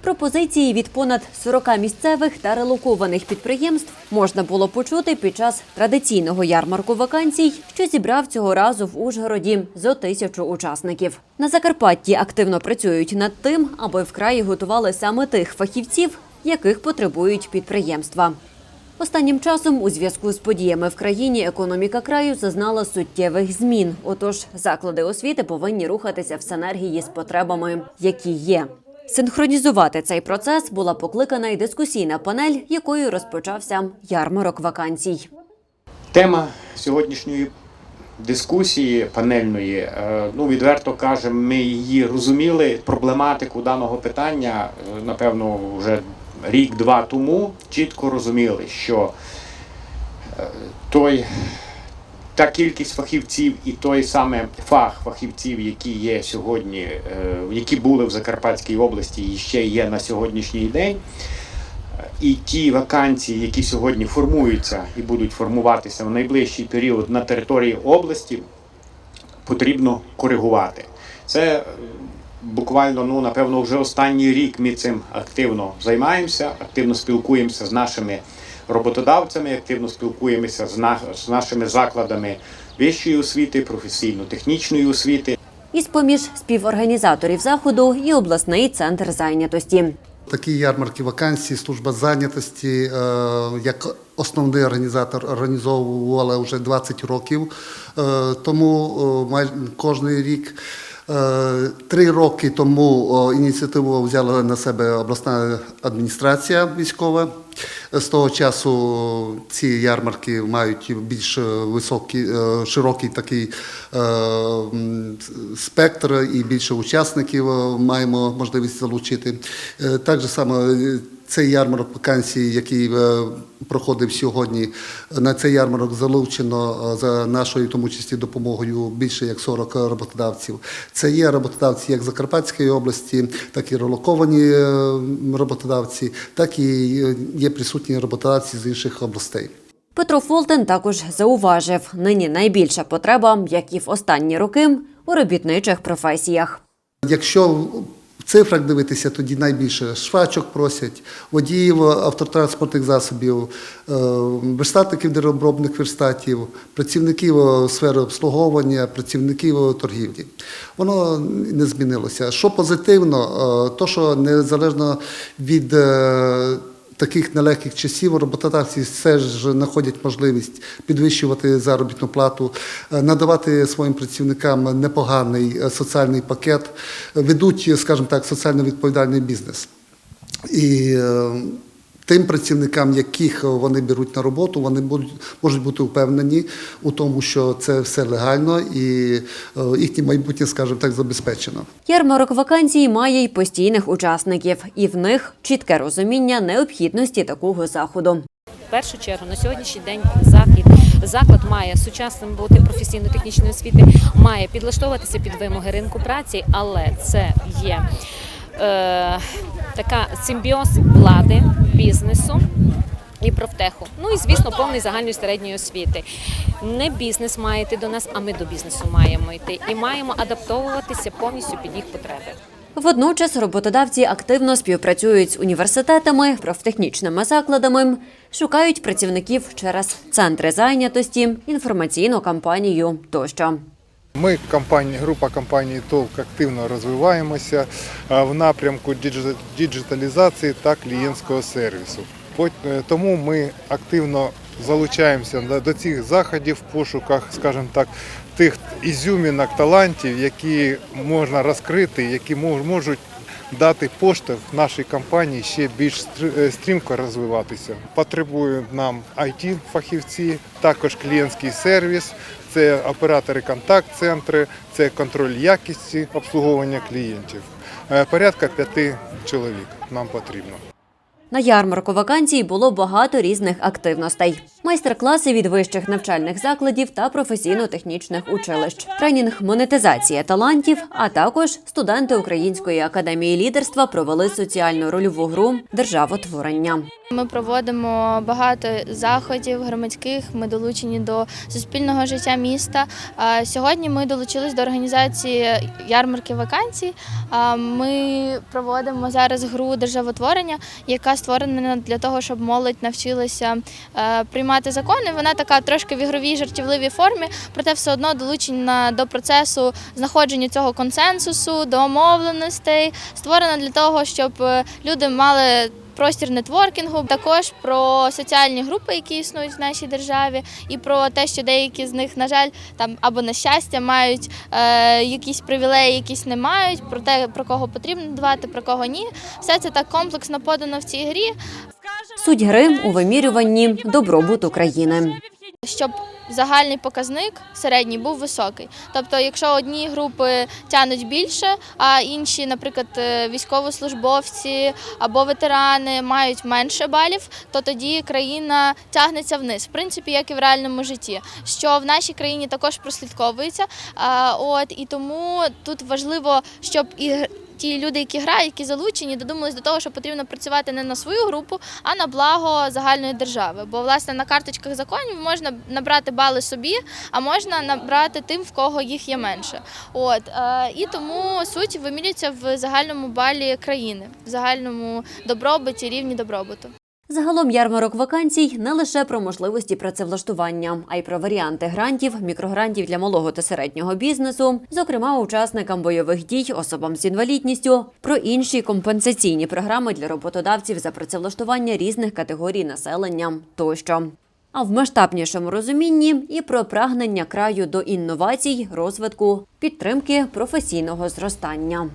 Пропозиції від понад 40 місцевих та релокованих підприємств можна було почути під час традиційного ярмарку вакансій, що зібрав цього разу в Ужгороді зо тисячу учасників. На Закарпатті активно працюють над тим, аби в краї готували саме тих фахівців, яких потребують підприємства. Останнім часом, у зв'язку з подіями в країні, економіка краю зазнала суттєвих змін. Отож, заклади освіти повинні рухатися в синергії з потребами, які є. Синхронізувати цей процес була покликана й дискусійна панель, якою розпочався ярмарок вакансій. Тема сьогоднішньої дискусії панельної, е, ну відверто кажемо, ми її розуміли, проблематику даного питання, е, напевно, вже рік-два тому чітко розуміли, що е, той. Та кількість фахівців і той саме фах фахівців, які є сьогодні, е, які були в Закарпатській області і ще є на сьогоднішній день, і ті вакансії, які сьогодні формуються і будуть формуватися в найближчий період на території області, потрібно коригувати. Це е, буквально, ну напевно, вже останній рік ми цим активно займаємося, активно спілкуємося з нашими роботодавцями, активно спілкуємося з, на- з нашими закладами вищої освіти, професійно-технічної освіти. Із поміж співорганізаторів заходу і обласний центр зайнятості. Такі ярмарки вакансій, служба зайнятості, е, як основний організатор організовувала вже 20 років. Е, Тому е, кожний рік. Е, Три роки тому ініціативу взяла на себе обласна адміністрація військова. З того часу ці ярмарки мають більш високий, е, широкий такий е, спектр і більше учасників е, маємо можливість залучити. Так само цей ярмарок вакансій, який е, проходив сьогодні, на цей ярмарок залучено е, за нашою, в тому числі допомогою більше як 40 роботодавців. Це є роботодавці як Закарпатської області, так і релоковані е, роботодавці, так і є присутні роботодавці з інших областей. Петро Фолтен також зауважив, нині найбільша потреба, як і в останні роки, у робітничих професіях. Якщо цифрах дивитися, тоді найбільше швачок просять, водіїв автотранспортних засобів, е, верстатників деробробних верстатів, працівників е, сфери обслуговування, працівників е, торгівлі. Воно не змінилося. Що позитивно, то що незалежно від таких нелегких часів роботодавці все ж знаходять можливість підвищувати заробітну плату, е, надавати своїм працівникам непоганий е, соціальний пакет, е, ведуть, скажімо так, соціально відповідальний бізнес. І тим працівникам, яких вони беруть на роботу, вони будуть, можуть бути впевнені у тому, що це все легально і е, їхнє майбутнє, скажімо так, забезпечено. Ярмарок вакансій має й постійних учасників, і в них чітке розуміння необхідності такого заходу. В першу чергу на сьогоднішній день захід заклад має сучасним бути професійно-технічної освіти, має підлаштовуватися під вимоги ринку праці, але це є е, така симбіоз влади, бізнесу. І профтеху. Ну і звісно, повний загальної середньої освіти. Не бізнес має йти до нас, а ми до бізнесу маємо йти і маємо адаптовуватися повністю під їх потреби. Водночас роботодавці активно співпрацюють з університетами, профтехнічними закладами, шукають працівників через центри зайнятості, інформаційну кампанію тощо. Ми компанія, група компанії ТОВК активно розвиваємося е, в напрямку діджи- діджиталізації та клієнтського сервісу. Е, Тому ми активно залучаємося до- цих заходів в пошуках, скажімо так, тих ізюмінок, талантів, які можна розкрити, які мож- можуть дати поштовх нашій компанії ще більш е, стрімко розвиватися. Потребують нам it фахівці також клієнтський сервіс, це оператори контакт-центри, це контроль якості обслуговування клієнтів. Е, Порядка п'яти чоловік нам потрібно. На ярмарку вакансій було багато різних активностей: майстер-класи від вищих навчальних закладів та професійно-технічних училищ, тренінг монетизація талантів, а також студенти Української академії лідерства провели соціально рольову гру державотворення. Ми проводимо багато заходів громадських. Ми долучені до суспільного життя міста. Сьогодні ми долучились до організації ярмарки вакансій. Ми проводимо зараз гру державотворення, яка створена для того, щоб молодь навчилася е, приймати закони. Вона така трошки в ігровій жартівливій формі, проте все одно долучена до процесу знаходження цього консенсусу, домовленостей. Створена для того, щоб е, люди мали простір нетворкінгу, також про соціальні групи, які існують в нашій державі, і про те, що деякі з них, на жаль, там або на щастя мають е, якісь привілеї, якісь не мають, про те, про кого потрібно дбати, про кого ні. Все це так комплексно подано в цій грі. Суть гри у вимірюванні добробуту країни. щоб загальний показник середній був високий. Тобто, якщо одні групи тянуть більше, а інші, наприклад, е, військовослужбовці або ветерани мають менше балів, то тоді країна тягнеться вниз. В принципі, як і в реальному житті, що в нашій країні також прослідковується. От і тому тут важливо, щоб і ті люди, які грають, які залучені, додумались до того, що потрібно працювати не на свою групу, а на благо загальної держави. Бо власне на карточках законів можна набрати бали собі, а можна набрати тим, в кого їх є менше. От е, і тому суть вимірюється в загальному балі країни, в загальному добробуті, рівні добробуту. Загалом ярмарок вакансій не лише про можливості працевлаштування, а й про варіанти грантів, мікрогрантів для малого та середнього бізнесу, зокрема учасникам бойових дій, особам з інвалідністю, про інші компенсаційні програми для роботодавців за працевлаштування різних категорій населення тощо. А в масштабнішому розумінні і про прагнення краю до інновацій, розвитку, підтримки професійного зростання.